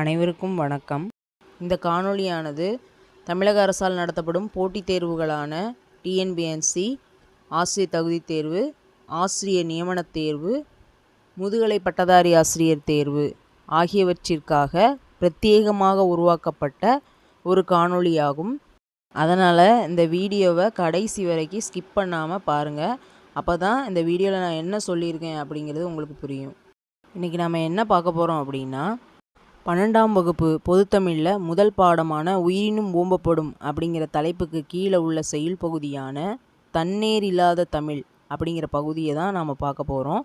அனைவருக்கும் வணக்கம். இந்த காணொளியானது தமிழக அரசால் நடத்தப்படும் போட்டித் தேர்வுகளான டிஎன்பிஎன்சி ஆசிரியர் தகுதித் தேர்வு ஆசிரியர் நியமனத் தேர்வு முதுகலை பட்டதாரி ஆசிரியர் தேர்வு ஆகியவற்றிற்காக பிரத்யேகமாக உருவாக்கப்பட்ட ஒரு காணொளியாகும். அதனால் இந்த வீடியோவை கடைசி வரைக்கும் ஸ்கிப் பண்ணாமல் பாருங்கள் அப்போ தான் இந்த வீடியோவில் நான் என்ன சொல்லியிருக்கேன் அப்படிங்கிறது உங்களுக்கு புரியும். இன்றைக்கி நம்ம என்ன பார்க்க போகிறோம் அப்படின்னா பன்னெண்டாம் வகுப்பு பொதுத்தமிழில் முதல் பாடமான உயிரினும் ஓம்பப்படும் அப்படிங்கிற தலைப்புக்கு கீழே உள்ள செயல் பகுதியான தன்னேர் இல்லாத தமிழ் அப்படிங்கிற பகுதியை தான் நாம் பார்க்க போகிறோம்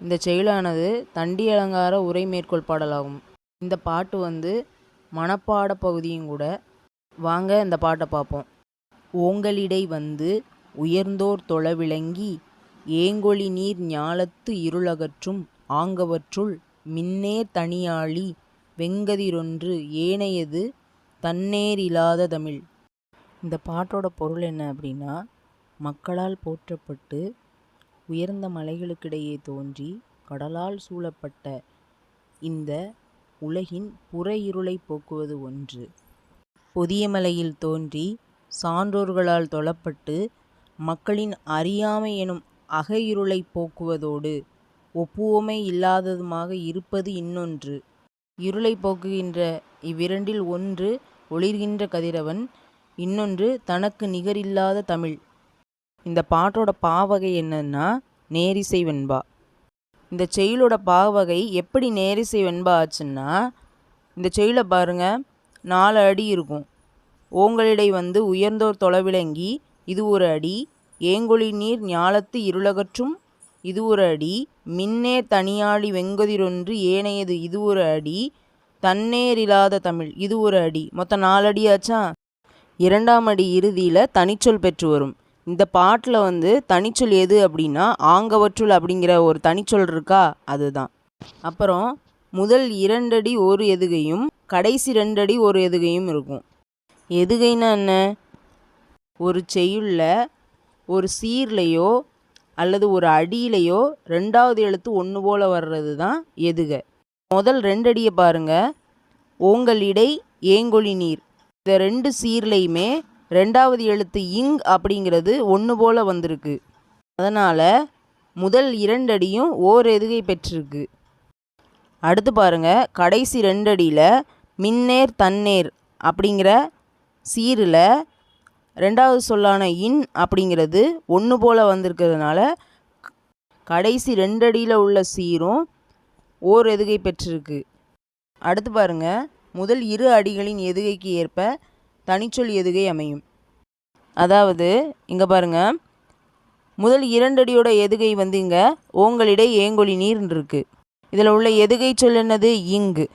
இந்த செயலானது தண்டி அலங்கார உரை மேற்கோள் பாடலாகும். இந்த பாட்டு வந்து மனப்பாட பகுதியும் கூட. வாங்க இந்த பாட்டை பார்ப்போம். ஓங்கலிடை வந்து உயர்ந்தோர் தொலைவிளங்கி ஏங்கொழி நீர் ஞாலத்து இருளகற்றும் ஆங்கவற்றுள் மின்னே தனியாளி வெங்கதிரொன்று ஏனையது தன்னேரில்லாத தமிழ். இந்த பாட்டோட பொருள் என்ன அப்படின்னா மக்களால் போற்றப்பட்டு உயர்ந்த மலைகளுக்கிடையே தோன்றி கடலால் சூழப்பட்ட இந்த உலகின் புற இருளை போக்குவது ஒன்று. பொதிய மலையில் தோன்றி சான்றோர்களால் தொழப்பட்டு மக்களின் அறியாமை எனும் அகையிருளை போக்குவதோடு ஒப்புவமை இல்லாததுமாக இருப்பது இன்னொன்று. இருளை போக்குகின்ற இவ்விரண்டில் ஒன்று ஒளிர்கின்ற கதிரவன் இன்னொன்று தனக்கு நிகரில்லாத தமிழ். இந்த பாட்டோட பாவகை என்னன்னா நேரிசை வெண்பா. இந்த செயலோட பாவகை எப்படி நேரிசை வெண்பா ஆச்சுன்னா இந்த செயலை பாருங்க நாலு அடி இருக்கும். ஓங்களிடை வந்து உயர்ந்தோர் தொலைவிளங்கி இது ஒரு அடி ஏங்கொழி நீர் ஞாலத்து இருளகற்றும் இது ஒரு அடி. மின்னே தனியாழி வெங்கதிரொன்று ஏனையது இது ஒரு அடி. தன்னேரில்லாத தமிழ் இது ஒரு அடி. மொத்தம் நாலு அடியாச்சா இரண்டாம் அடி இறுதியில் தனிச்சொல் பெற்று வரும். இந்த பாட்டில் வந்து தனிச்சொல் எது அப்படின்னா ஆங்கவற்றுள் அப்படிங்கிற ஒரு தனிச்சொல் இருக்கா? அதுதான். அப்புறம் முதல் இரண்டடி ஒரு எதுகையும் கடைசி ரெண்டடி ஒரு எதுகையும் இருக்கும். எதுகைன்னா என்ன? ஒரு செய்யுள்ள ஒரு சீர்லையோ அல்லது ஒரு அடியிலையோ ரெண்டாவது எழுத்து ஒன்று போல் வர்றது தான் எதுக. முதல் ரெண்டடியை பாருங்க. இடை ஏங்கொழி நீர். இந்த ரெண்டு சீர்லையுமே ரெண்டாவது எழுத்து இங் அப்படிங்கிறது ஒன்று போல் வந்திருக்கு. அதனால் முதல் இரண்டடியும் ஓர் எதுகை பெற்றிருக்கு. அடுத்து பாருங்க. கடைசி ரெண்டடியில் மின்னேர் தன்னேர் அப்படிங்கிற சீரில் ரெண்டாவது சொல்லான இன் அப்படிங்கிறது ஒன்று போல் வந்திருக்கிறதுனால கடைசி ரெண்டடியில் உள்ள சீரும் ஓர் எதுகை பெற்றிருக்கு. அடுத்து பாருங்க. முதல் இரு அடிகளின் எதுகைக்கு ஏற்ப தனிச்சொல் எதுகை அமையும். அதாவது இங்கே பாருங்க. முதல் இரண்டடியோட எதுகை வந்து இங்கே ஓங்களிடை ஏங்கொழி நீர்ன்னு இருக்குது இதில் உள்ள எதுகை சொல் என்னது? இங்கு.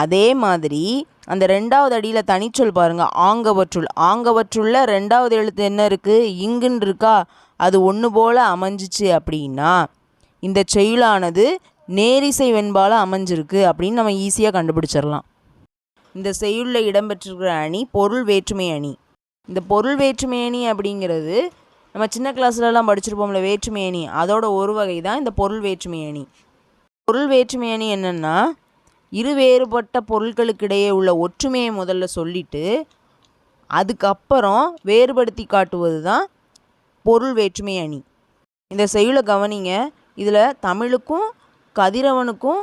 அதே மாதிரி அந்த ரெண்டாவது அடியில் தனிச்சொல் பாருங்கள் ஆங்கவற்றுள். ஆங்கவற்றுள்ள ரெண்டாவது எழுத்து என்ன இருக்குது இங்குன்னு இருக்கா? அது ஒன்று போல் அமைஞ்சிச்சு அப்படின்னா இந்த செயலானது நேரிசை வெண்பால அமைஞ்சிருக்கு அப்படின்னு நம்ம ஈஸியாக கண்டுபிடிச்சிடலாம். இந்த செய்யுளில் இடம்பெற்றிருக்கிற அணி பொருள் வேற்றுமை அணி. இந்த பொருள் வேற்றுமை அணி அப்படிங்கிறது நம்ம சின்ன கிளாஸ்லலாம் படிச்சிருப்போம்ல வேற்றுமை அணி. அதோட ஒரு வகை தான் இந்த பொருள் வேற்றுமை அணி. பொருள் வேற்றுமை அணி என்னென்னா இரு வேறுபட்ட பொருட்களுக்கிடையே உள்ள ஒற்றுமையை முதல்ல சொல்லிட்டு அதுக்கப்புறம் வேறுபடுத்தி காட்டுவது தான் பொருள் வேற்றுமை அணி. இந்த செயலை கவனிங்க. இதில் தமிழுக்கும் கதிரவனுக்கும்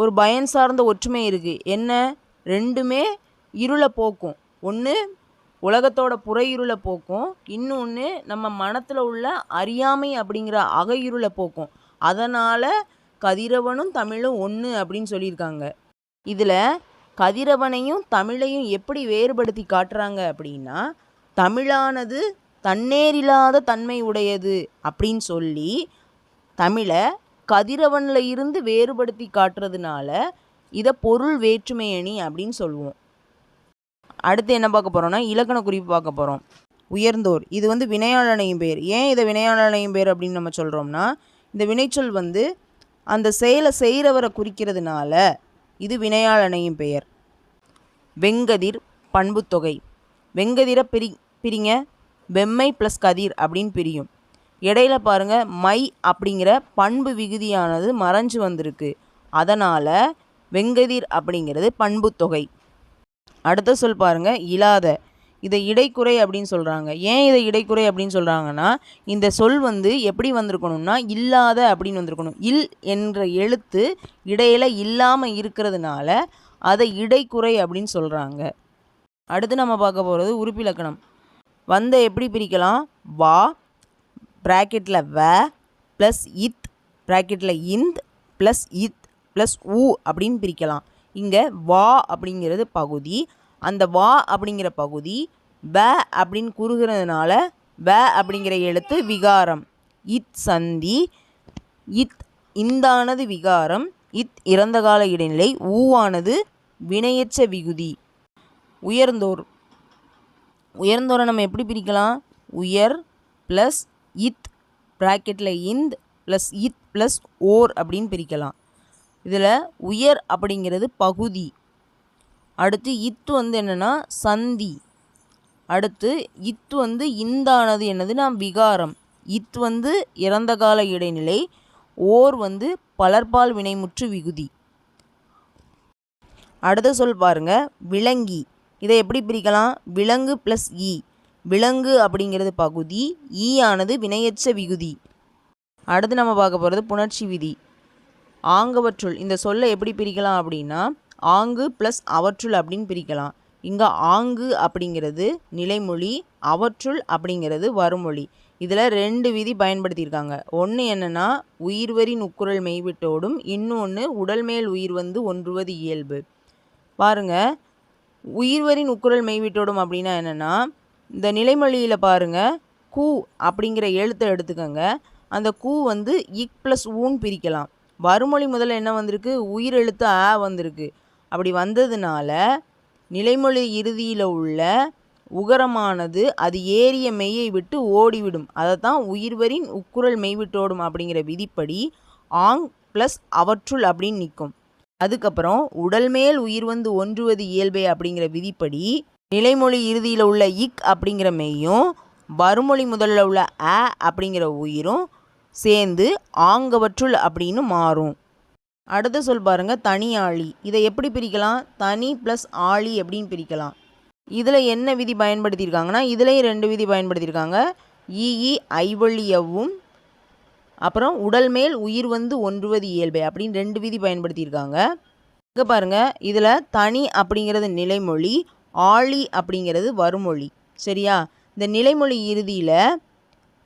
ஒரு பயன் சார்ந்த ஒற்றுமை இருக்குது என்ன? ரெண்டுமே இருளை போக்கும். ஒன்று உலகத்தோட புற இருளை போக்கும். இன்னொன்று நம்ம மனத்தில் உள்ள அறியாமை அப்படிங்கிற அக இருளை போக்கும். அதனால் கதிரவனும் தமிழும் ஒன்று அப்படின்னு சொல்லியிருக்காங்க. இதில் கதிரவனையும் தமிழையும் எப்படி வேறுபடுத்தி காட்டுறாங்க அப்படின்னா தமிழானது தன்னேரில்லாத தன்மை உடையது அப்படின்னு சொல்லி தமிழை கதிரவனில் இருந்து வேறுபடுத்தி காட்டுறதுனால இதை பொருள் வேற்றுமை அணி அப்படின்னு சொல்லுவோம். அடுத்து என்ன பார்க்க போகிறோம்னா இலக்கண குறிப்பு பார்க்க போகிறோம் உயர்ந்தோர் இது வந்து வினையாளனையும் பேர். ஏன் இதை வினையாளனையும் பேர் அப்படின்னு நம்ம சொல்கிறோம்னா இந்த வினைச்சொல் வந்து அந்த செயலை செய்கிறவரை குறிக்கிறதுனால இது வினையாளனையும் பெயர். வெங்கதிர் பண்புத்தொகை வெங்கதிரை பிரி பிரிங்க. வெம்மை ப்ளஸ் கதிர் அப்படின்னு பிரியும். இடையில பாருங்கள் மை அப்படிங்கிற பண்பு விகுதியானது மறைஞ்சு வந்திருக்கு. அதனால் வெங்கதிர் அப்படிங்கிறது பண்புத்தொகை அடுத்த சொல் பாருங்கள் இல்லாத இதை இடைக்குறை அப்படின்னு சொல்கிறாங்க ஏன் இதை இடைக்குறை அப்படின்னு சொல்கிறாங்கன்னா இந்த சொல் வந்து எப்படி வந்திருக்கணும்னா இல்லாத அப்படின்னு வந்திருக்கணும். இல் என்ற எழுத்து இடையில் இல்லாமல் இருக்கிறதுனால அதை இடைக்குறை அப்படின்னு சொல்கிறாங்க அடுத்து நம்ம பார்க்க போகிறது உறுப்பிலக்கணம் வந்த எப்படி பிரிக்கலாம்? வா ப்ராக்கெட்டில் வ ப்ளஸ் இத் ப்ராக்கெட்டில் இந்த் ப்ளஸ் இத் ப்ளஸ் ஊ அப்படின்னு பிரிக்கலாம். இங்கே வா அப்படிங்கிறது பகுதி அந்த வா அப்படிங்கிற பகுதி ப அப்படின்னு குறுகிறதுனால ப அப்படிங்கிற எழுத்து விகாரம். இத் சந்தி இத் இந்தானது விகாரம் இத் இறந்த கால இடைநிலை ஊவானது வினையச்ச விகுதி. உயர்ந்தோர். உயர்ந்தோரை நம்ம எப்படி பிரிக்கலாம்? உயர் ப்ளஸ் இத் ப்ராக்கெட்டில் இந்த் ப்ளஸ் இத் ப்ளஸ் ஓர் அப்படின்னு பிரிக்கலாம். இதில் உயர் அப்படிங்கிறது பகுதி. அடுத்து இத்து வந்து என்னென்னா சந்தி. அடுத்து இத்து வந்து இந்தானது என்னதுன்னா விகாரம். இத் வந்து இறந்த கால இடைநிலை ஓர் வந்து பலர்பால் வினைமுற்று விகுதி. அடுத்த சொல் பாருங்க விலங்கி. இதை எப்படி பிரிக்கலாம்? விலங்கு ப்ளஸ் இ விலங்கு அப்படிங்கிறது பகுதி ஈ ஆனது வினையச்ச விகுதி. அடுத்து நம்ம பார்க்க போகிறது புணர்ச்சி விதி. ஆங்கவற்றுள் இந்த சொல்லை எப்படி பிரிக்கலாம் அப்படின்னா ஆங்கு ப்ளஸ் அவற்றுள் அப்படின்னு பிரிக்கலாம். இங்கே ஆங்கு அப்படிங்கிறது நிலைமொழி அவற்றுள் அப்படிங்கிறது வருமொழி. இதில் ரெண்டு விதி பயன்படுத்தியிருக்காங்க. ஒன்று என்னென்னா உயிர்வரின் உக்குரல் மெய்விட்டோடும் இன்னொன்று உடல் மேல் உயிர் வந்து ஒன்றுவது இயல்பு. பாருங்க உயிர்வரின் உக்குரல் மெய்விட்டோடும் அப்படின்னா என்னென்னா இந்த நிலைமொழியில் பாருங்க கூ அப்படிங்கிற எழுத்தை எடுத்துக்கோங்க. அந்த கூ வந்து இக் ப்ளஸ் ஊன் பிரிக்கலாம். வருமொழி முதல்ல என்ன வந்திருக்கு? உயிர் எழுத்து ஆ வந்திருக்கு. அப்படி வந்ததுனால நிலைமொழி இறுதியில் உள்ள உகரமானது அது ஏறிய மெய்யை விட்டு ஓடிவிடும். அதை தான் உயிர்வரின் உக்குரல் மெய்விட்டோடும் அப்படிங்கிற விதிப்படி ஆங் ப்ளஸ் அவற்றுள் அப்படின்னு நிற்கும். அதுக்கப்புறம் உடல் மேல் உயிர் வந்து ஒன்றுவது இயல்பே அப்படிங்கிற விதிப்படி நிலைமொழி இறுதியில் உள்ள இக் அப்படிங்கிற மெய்யும் வறுமொழி முதலில் உள்ள அ அப்படிங்கிற உயிரும் சேர்ந்து ஆங்கவற்றுள் அப்படின்னு மாறும். அடுத்த சொல் பாருங்கள் தனி ஆழி இதை எப்படி பிரிக்கலாம்? தனி ப்ளஸ் ஆழி அப்படின்னு பிரிக்கலாம். இதில் என்ன விதி பயன்படுத்தியிருக்காங்கன்னா இதுலேயும் ரெண்டு விதி பயன்படுத்தியிருக்காங்க. ஈஇ ஐவழியவும் அப்புறம் உடல் மேல் உயிர் வந்து ஒன்றுவது இயல்பை அப்படின்னு ரெண்டு விதி பயன்படுத்தியிருக்காங்க. இங்கே பாருங்கள் இதில் தனி அப்படிங்கிறது நிலைமொழி ஆழி அப்படிங்கிறது வருமொழி சரியா? இந்த நிலைமொழி இறுதியில்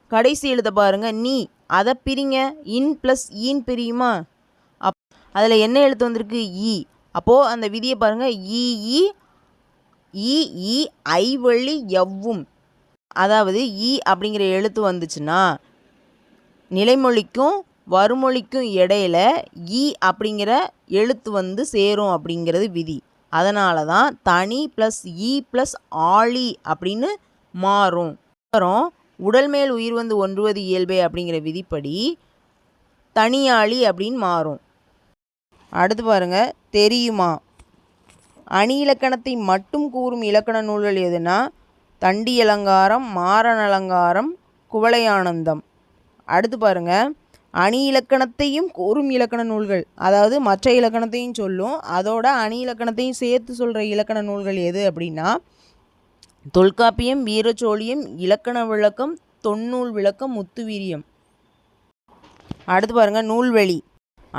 கடைசி எழுத பாருங்கள் நீ அதை பிரிங்க. இன் ப்ளஸ் ஈன் பிரியுமா? அப் அதில் என்ன எழுத்து வந்திருக்கு? இ. அப்போது அந்த விதியை பாருங்கள் இஇ இஇ ஐ ஐவழி எவ்வும் அதாவது ஈ அப்படிங்கிற எழுத்து வந்துச்சுன்னா நிலைமொழிக்கும் வருமொழிக்கும் இடையில இ அப்படிங்கிற எழுத்து வந்து சேரும் அப்படிங்கிறது விதி. அதனால தான் தனி ப்ளஸ் இ ப்ளஸ் ஆழி அப்படின்னு மாறும். அப்புறம் உடல் மேல் உயிர் வந்து ஒன்றுவது இயல்பே அப்படிங்கிற விதிப்படி தனியாளி அப்படின்னு மாறும். அடுத்து பாருங்க தெரியுமா? அணி இலக்கணத்தை மட்டும் கூறும் இலக்கண நூல்கள் எதுனா? தண்டி அலங்காரம் மாறன் அலங்காரம் குவளையானந்தம் அடுத்து பாருங்க அணி இலக்கணத்தையும் கூறும் இலக்கண நூல்கள். அதாவது மற்ற இலக்கணத்தையும் சொல்லும் அதோட அணி இலக்கணத்தையும் சேர்த்து சொல்கிற இலக்கண நூல்கள் எது அப்படின்னா? தொல்காப்பியம் வீரச்சோழியம் இலக்கண விளக்கம் தொன்னூல் விளக்கம் முத்துவீரியம். அடுத்து பாருங்கள் நூல்வெளி.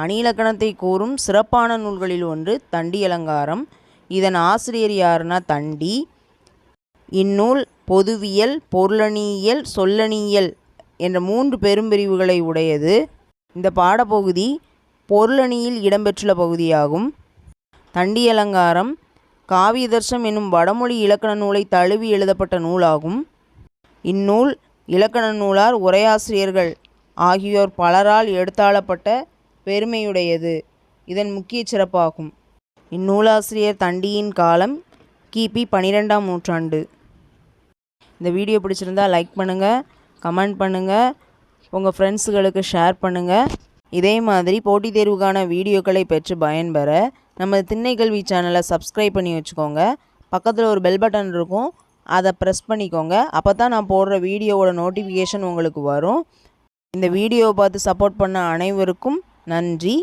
அணிலக்கணத்தை கூறும் சிறப்பான நூல்களில் ஒன்று தண்டி அலங்காரம். இதன் ஆசிரியர் யாருன்னா தண்டி. இந்நூல் பொதுவியல் பொருளணியியல் சொல்லணியியல் என்ற மூன்று பெரும்பிரிவுகளை உடையது. இந்த பாடப்பகுதி பொருளணியில் இடம்பெற்றுள்ள பகுதியாகும். தண்டி அலங்காரம் காவியதர்சம் என்னும் வடமொழி இலக்கண நூலை தழுவி எழுதப்பட்ட நூலாகும். இந்நூல் இலக்கண நூலார் உரையாசிரியர்கள் ஆகியோர் பலரால் எடுத்தாளப்பட்ட பெருமையுடையது. இதன் முக்கிய சிறப்பாகும். இந்நூலாசிரியர் தண்டியின் காலம் கிபி பன்னிரெண்டாம் நூற்றாண்டு. இந்த வீடியோ பிடிச்சிருந்தா லைக் பண்ணுங்கள் கமெண்ட் பண்ணுங்கள் உங்கள் ஃப்ரெண்ட்ஸுகளுக்கு ஷேர் பண்ணுங்கள் இதே மாதிரி போட்டித் தேர்வுக்கான வீடியோக்களை பெற்று பயன்பெற நம்ம திண்ணை கல்வி சேனலை சப்ஸ்கிரைப் பண்ணி வச்சுக்கோங்க. பக்கத்தில் ஒரு பெல் பட்டன் இருக்கும் அதை ப்ரெஸ் பண்ணிக்கோங்க. அப்போ தான் நான் போடுற வீடியோவோட நோட்டிஃபிகேஷன் உங்களுக்கு வரும். இந்த வீடியோவை பார்த்து சப்போர்ட் பண்ண அனைவருக்கும் நன்றி.